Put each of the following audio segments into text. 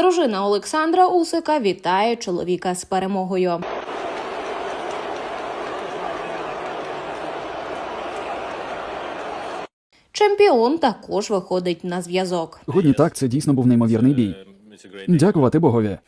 Дружина Олександра Усика вітає чоловіка з перемогою. Чемпіон також виходить на зв'язок. Годні так, це дійсно був неймовірний бій. Дякувати Богові.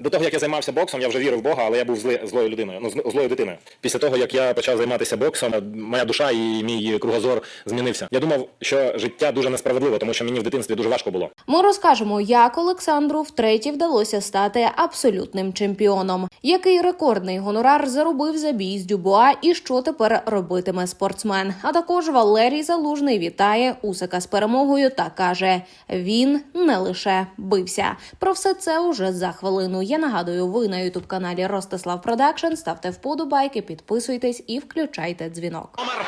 До того як я займався боксом, я вже вірив в Бога, але я був зли, злою людиною, ну злою дитиною. Після того як я почав займатися боксом, моя душа і мій кругозор змінився. Я думав, що життя дуже несправедливо, тому що мені в дитинстві дуже важко було. Ми розкажемо, як Олександру втретє вдалося стати абсолютним чемпіоном, який рекордний гонорар заробив за бій з Дюбуа і що тепер робитиме спортсмен. А також Валерій Залужний вітає Усика з перемогою та каже: він не лише бився. Про все це уже за хвилину. Я нагадую, ви на ютуб каналі Ростислав Продакшн. Ставте вподобайки, підписуйтесь і включайте дзвінок. Номер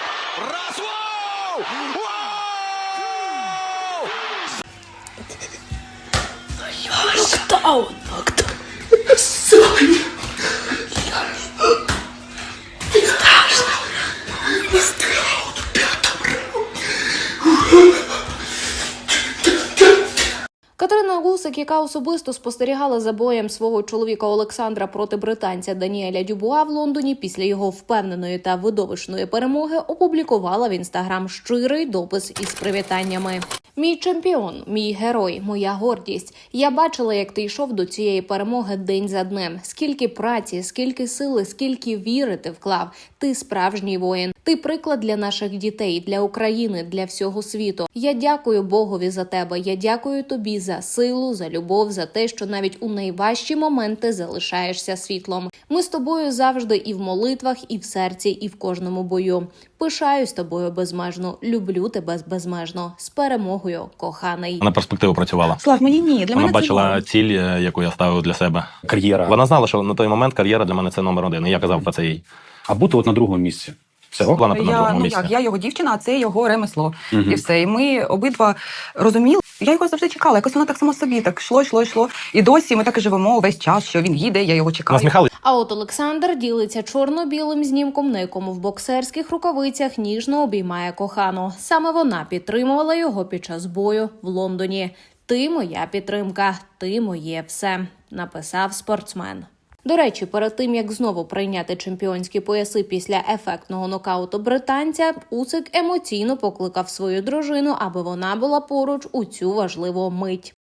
Катерина Гусик, яка особисто спостерігала за боєм свого чоловіка Олександра проти британця Даніеля Дюбуа в Лондоні після його впевненої та видовищної перемоги, опублікувала в інстаграм щирий допис із привітаннями. Мій чемпіон, мій герой, моя гордість. Я бачила, як ти йшов до цієї перемоги день за днем. Скільки праці, скільки сили, скільки віри ти вклав. Ти справжній воїн. Ти приклад для наших дітей, для України, для всього світу. Я дякую Богові за тебе. Я дякую тобі за силу, за любов, за те, що навіть у найважчі моменти залишаєшся світлом. Ми з тобою завжди і в молитвах, і в серці, і в кожному бою. Пишаюсь тобою безмежно. Люблю тебе безмежно. З перемогою, коханий. На перспективу працювала. Слав, мені ні. Для Вона мене бачила норм. ціль, е, яку я ставив для себе. кар'єра, Вона знала, що на той момент кар'єра для мене це номер один. І я казав про це їй. а бути от на другому місці. Це ок? На Я, ну місці. як, я його дівчина, а це його ремесло. Мгм. І все. І ми обидва розуміли. Я його завжди чекала. Якось воно так само собі, так йшло, йшло, йшло. І досі ми так і живемо весь час, що він їде, я його чекаю. Насміхали А от Олександр ділиться чорно-білим знімком, на якому в боксерських рукавицях ніжно обіймає кохану. Саме вона підтримувала його під час бою в Лондоні. Ти моя підтримка, ти моє все, написав спортсмен. До речі, перед тим як знову прийняти чемпіонські пояси після ефектного нокауту британця, Усик емоційно покликав свою дружину, аби вона була поруч у цю важливу мить.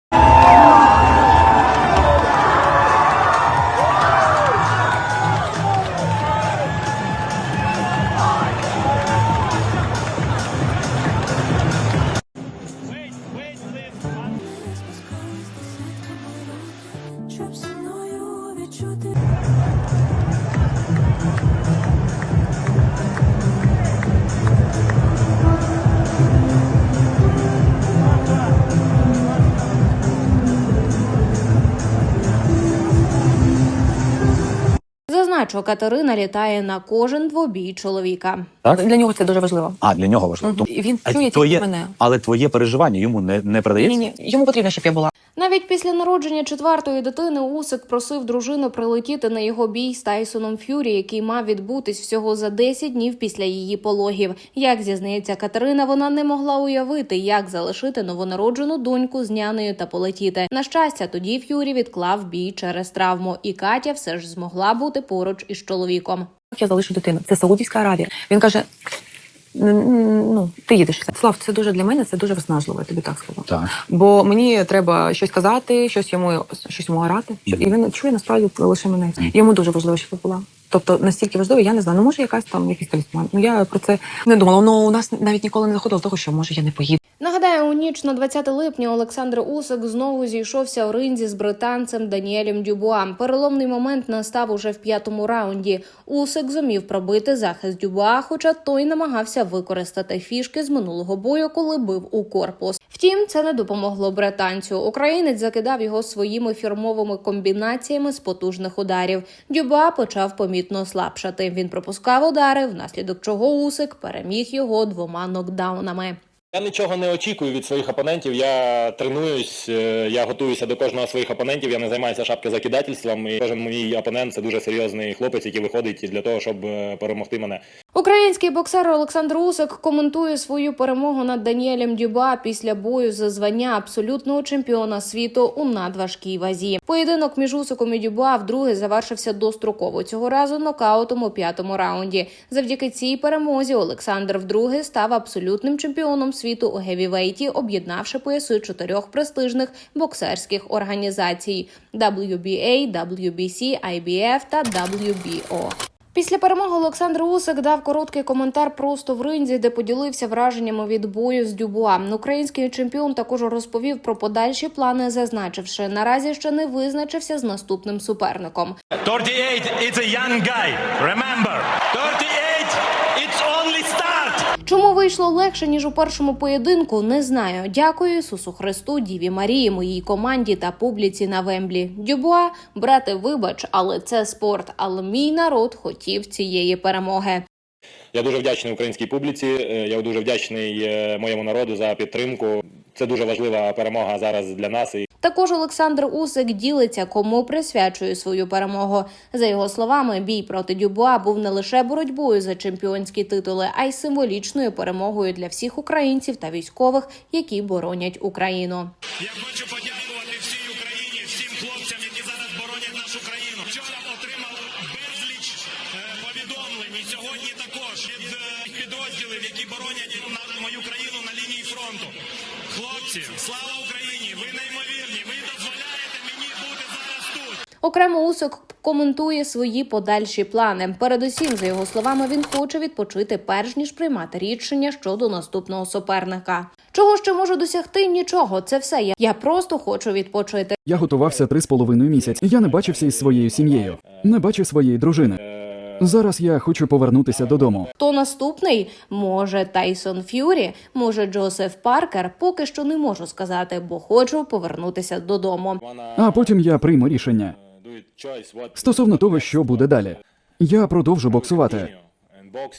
Зазначу, Катерина літає на кожен двобій чоловіка. Так? Для нього це дуже важливо. А, для нього важливо. І він чує твоє- мене. Але твоє переживання йому не, не Ні, ні, йому потрібно, щоб я була. Навіть після народження четвертої дитини Усик просив дружину прилетіти на його бій з Тайсоном Ф'юрі, який мав відбутись всього за 10 днів після її пологів. Як зізнається Катерина, вона не могла уявити, як залишити новонароджену доньку з нянею та полетіти. На щастя, тоді Ф'юрі відклав бій через травму, і Катя все ж змогла бути поруч із чоловіком. Я залишу дитину. Це Саудівська Аравія. Він каже: «Н- ну, ти їдеш. Слав, це дуже для мене, це дуже виснажливо, я тобі так скажу. Так. Бо мені треба щось казати, щось йому щось йому орати. І він чує насправді лише мене. Йому дуже важливо, щоб була. Тобто настільки важливо, я не знаю. Ну може якась там якийсь талісман. Ну я про це не думала. Ну у нас навіть ніколи не заходило до того, що може я не поїду. У ніч на 20 липня Олександр Усик знову зійшовся у ринзі з британцем Даніелем Дюбуа. Переломний момент настав уже в п'ятому раунді. Усик зумів пробити захист Дюбуа, хоча той намагався використати фішки з минулого бою, коли бив у корпус. Втім, це не допомогло британцю. Українець закидав його своїми фірмовими комбінаціями з потужних ударів. Дюбуа почав помітно слабшати. Він пропускав удари, внаслідок чого Усик переміг його двома нокдаунами. Я нічого не очікую від своїх опонентів. Я тренуюсь, е, я готуюся до кожного своїх опонентів. Я не займаюся шапкозакидательством. І кожен мій опонент це дуже серйозний хлопець, який виходить для того, щоб е, перемогти мене. Український боксер Олександр Усик коментує свою перемогу над Даніелем Дюба після бою за звання абсолютного чемпіона світу у надважкій вазі. Поєдинок між Усиком і Дюба вдруге завершився достроково цього разу нокаутом у п'ятому раунді. Завдяки цій перемозі Олександр вдруге став абсолютним чемпіоном світу у гевівейті, об'єднавши пояси чотирьох престижних боксерських організацій: WBA, WBC, IBF та WBO. Після перемоги Олександр Усик дав короткий коментар просто в ринзі, де поділився враженнями від бою з Дюбуа. Український чемпіон також розповів про подальші плани, зазначивши, наразі ще не визначився з наступним суперником. 38, it's young guy. Remember, 38, it's only start. Чому вийшло легше ніж у першому поєдинку? Не знаю. Дякую Ісусу Христу, Діві Марії, моїй команді та публіці на Вемблі. Дюбуа, брате, вибач, але це спорт. Але мій народ хотів цієї перемоги. Я дуже вдячний українській публіці. е, Я дуже вдячний е, моєму народу за підтримку. Це дуже важлива перемога зараз для нас. І Також Олександр Усик ділиться, кому присвячує свою перемогу. За його словами, бій проти Дюбуа був не лише боротьбою за чемпіонські титули, а й символічною перемогою для всіх українців та військових, які боронять Україну. Я хочу подякувати всій Україні, всім хлопцям, які зараз боронять нашу країну. Вчора отримав безліч е, повідомлень і сьогодні також від е, підрозділів, які боронять мою країну на лінії фронту. Хлопці, слава Україні! Ви неймовірні! Ви дозволяєте мені бути зараз тут. Окремо Усик коментує свої подальші плани. Передусім, за його словами, він хоче відпочити перш ніж приймати рішення щодо наступного суперника. Чого ще можу досягти? Нічого, це все. Я, я просто хочу відпочити. Я готувався три з половиною місяць. Я не бачився із своєю сім'єю, не бачив своєї дружини. Зараз я хочу повернутися додому. Хто наступний? Може Тайсон Ф'юрі, може Джозеф Паркер. Поки що не можу сказати, бо хочу повернутися додому. А потім я прийму рішення стосовно того, що буде далі. Я продовжу боксувати,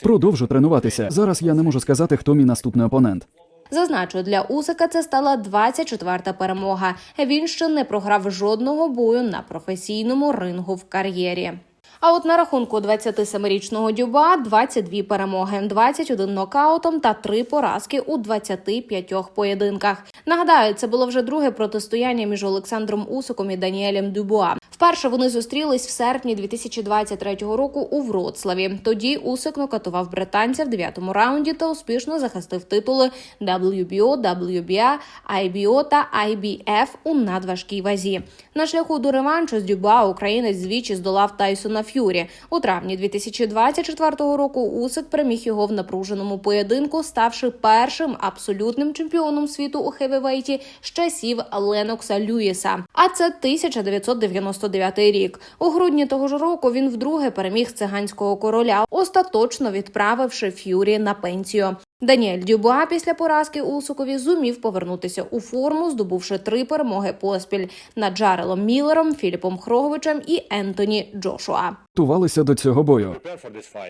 продовжу тренуватися. Зараз я не можу сказати, хто мій наступний опонент. Зазначу, для Усика це стала 24-та перемога. Він ще не програв жодного бою на професійному рингу в кар'єрі. А от на рахунку 27-річного Дюба 22 перемоги, 21 нокаутом та 3 поразки у 25 поєдинках. Нагадаю, це було вже друге протистояння між Олександром Усиком і Даніелем Дюбуа. Вперше вони зустрілись в серпні 2023 року у Вроцлаві. Тоді Усик нокатував британця в дев'ятому раунді та успішно захистив титули WBO, WBA, IBO та IBF у надважкій вазі. На шляху до реваншу з Дюба українець двічі здолав Тайсона Ф'юрі. У травні 2024 року Усик переміг його в напруженому поєдинку, ставши першим абсолютним чемпіоном світу у хевівейті з часів Ленокса Люїса. А це 1999 рік. У грудні того ж року він вдруге переміг циганського короля, остаточно відправивши Ф'юрі на пенсію. Даніель Дюбуа після поразки Усукові зумів повернутися у форму, здобувши три перемоги поспіль над Джарелом Міллером, Філіпом Хроговичем і Ентоні Джошуа. Готувалися до цього бою.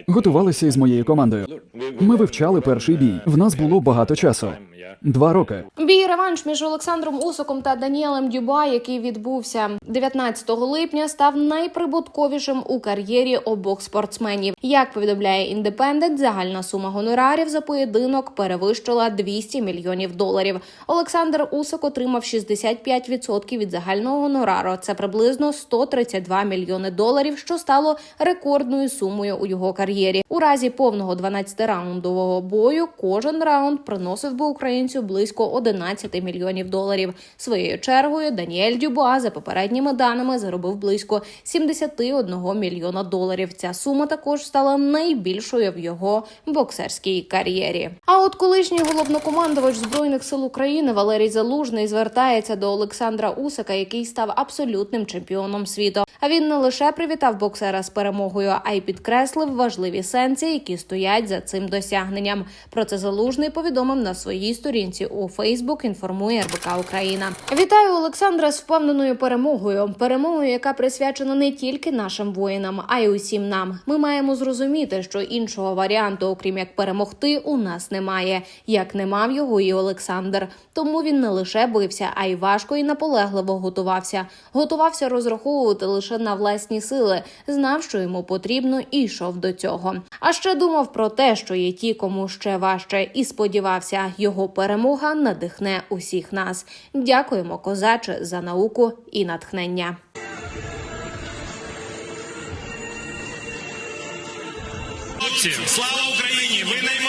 Готувалися із моєю командою. Ми вивчали перший бій. В нас було багато часу. Два роки. Бій реванш між Олександром Усоком та Даніелем Дюба, який відбувся 19 липня, став найприбутковішим у кар'єрі обох спортсменів. Як повідомляє індепендент, загальна сума гонорарів за поєдинок перевищила 200 мільйонів доларів. Олександр Усок отримав 65% від загального гонорару. Це приблизно 132 мільйони доларів, що стало рекордною сумою у його кар'єрі. У разі повного 12-раундового бою кожен раунд приносив би українцю близько 11 мільйонів доларів. Своєю чергою Даніель Дюбуа за попередніми даними заробив близько 71 мільйона доларів. Ця сума також стала найбільшою в його боксерській кар'єрі. А от колишній головнокомандувач збройних сил України Валерій Залужний звертається до Олександра Усика, який став абсолютним чемпіоном світу. А він не лише привітав боксера з перемогою, а й підкреслив важливі сенси, які стоять за цим досягненням. Про це залужний повідомив на своїй сторінці у Фейсбук. Інформує РБК Україна. Вітаю Олександра з впевненою перемогою. Перемогою, яка присвячена не тільки нашим воїнам, а й усім нам. Ми маємо зрозуміти, що іншого варіанту, окрім як перемогти, у нас немає. Як не мав його і Олександр. Тому він не лише бився, а й важко і наполегливо готувався. Готувався розраховувати лише на власні сили, знав, що йому потрібно, і йшов до цього. А ще думав про те, що є ті, кому ще важче, і сподівався, його перемога надихне усіх нас. Дякуємо, козаче, за науку і натхнення. Слава Україні! Ви неймовірні!